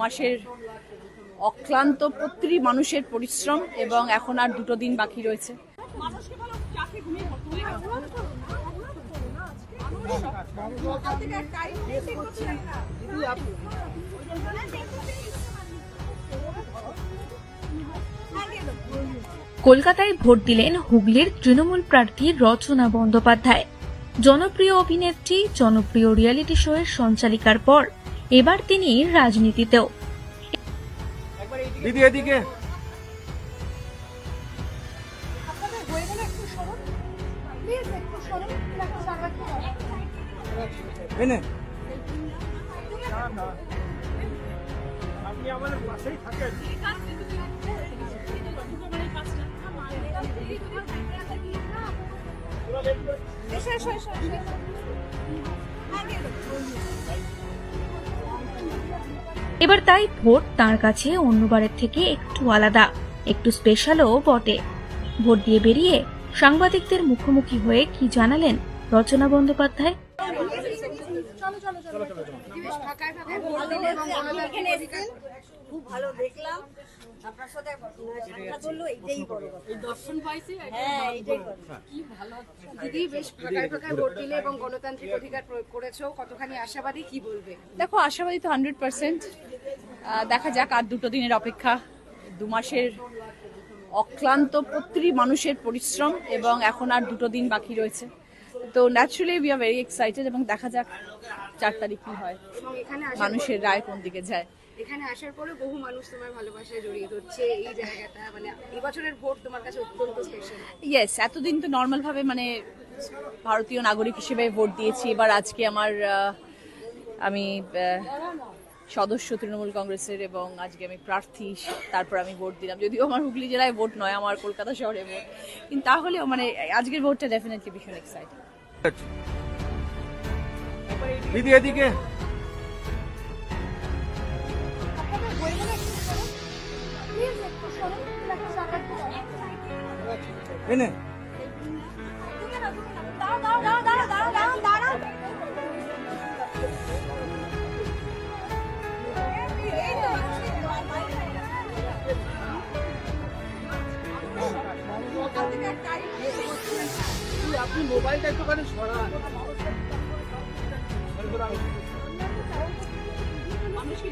মাসের অক্লান্ত প্রতিটি মানুষের পরিশ্রম এবং এখন আর দুটো দিন বাকি রয়েছে। কলকাতায় ভোট দিলেন হুগলির তৃণমূল প্রার্থী রচনা বন্দ্যোপাধ্যায়। জনপ্রিয় অভিনেত্রী জনপ্রিয় রিয়েলিটি শোয়ের সঞ্চালিকার পর এবার তিনি রাজনীতিতেও। দিদি এদিকে। আপনি আমাদের পাশেই থাকেন এবার তাই ভোট তার কাছে অন্যবারের থেকে একটু আলাদা একটু স্পেশালও বটে। ভোট দিয়ে বেরিয়ে সাংবাদিকদের মুখোমুখি হয়ে কি জানালেন রচনা বন্দ্যোপাধ্যায়? খুব ভালো দেখলাম। আপনার সাথে সাক্ষাৎ হলো এইটাই বড় কথা। হ্যাঁ এইটাই বড় কথা। দিদি বেশ ফাঁকায় ফাঁকায় ভোট দিলে এবং গণতান্ত্রিক অধিকার প্রয়োগ করেছ। কতখানি আশাবাদী কি বলবে? দেখো আশাবাদী তো হান্ড্রেড পার্সেন্ট। দেখা যাক আর দুটো দিনের অপেক্ষা। দু মাসের অক্লান্ত প্রতিটি মানুষের পরিশ্রম এবং এখন আর দুটো দিন বাকি রয়েছে। তো naturally we are very excited এবং দেখা যাক চার তারিখ কি হয়। এবং এখানে আসার মানুষের রায় কোন দিকে যায়। এখানে আসার পরে বহু মানুষ তোমার ভালোবাসায় জড়িয়ে ধরছে এই জায়গাটা মানে এই বছরের ভোট তোমার কাছে অত্যন্ত স্পেশাল ইয়েস এতদিন তো নর্মাল ভাবে মানে ভারতীয় নাগরিক হিসেবে ভোট দিয়েছি। এবার আজকে আমার আমি সদস্য তৃণমূল কংগ্রেসের এবং আজকে আমি প্রার্থী তারপর আমি ভোট দিলাম। যদিও আমার হুগলি জেলায় ভোট নয় আমার কলকাতা শহরে ভোট। কিন্তু তাহলেও মানে আজকের ভোটটা ডেফিনেটলি ভীষণ এক্সাইটেড দিদি এদিকে। এনে। আপনি মোবাইলটা একটুখানি সরান। মানুষকে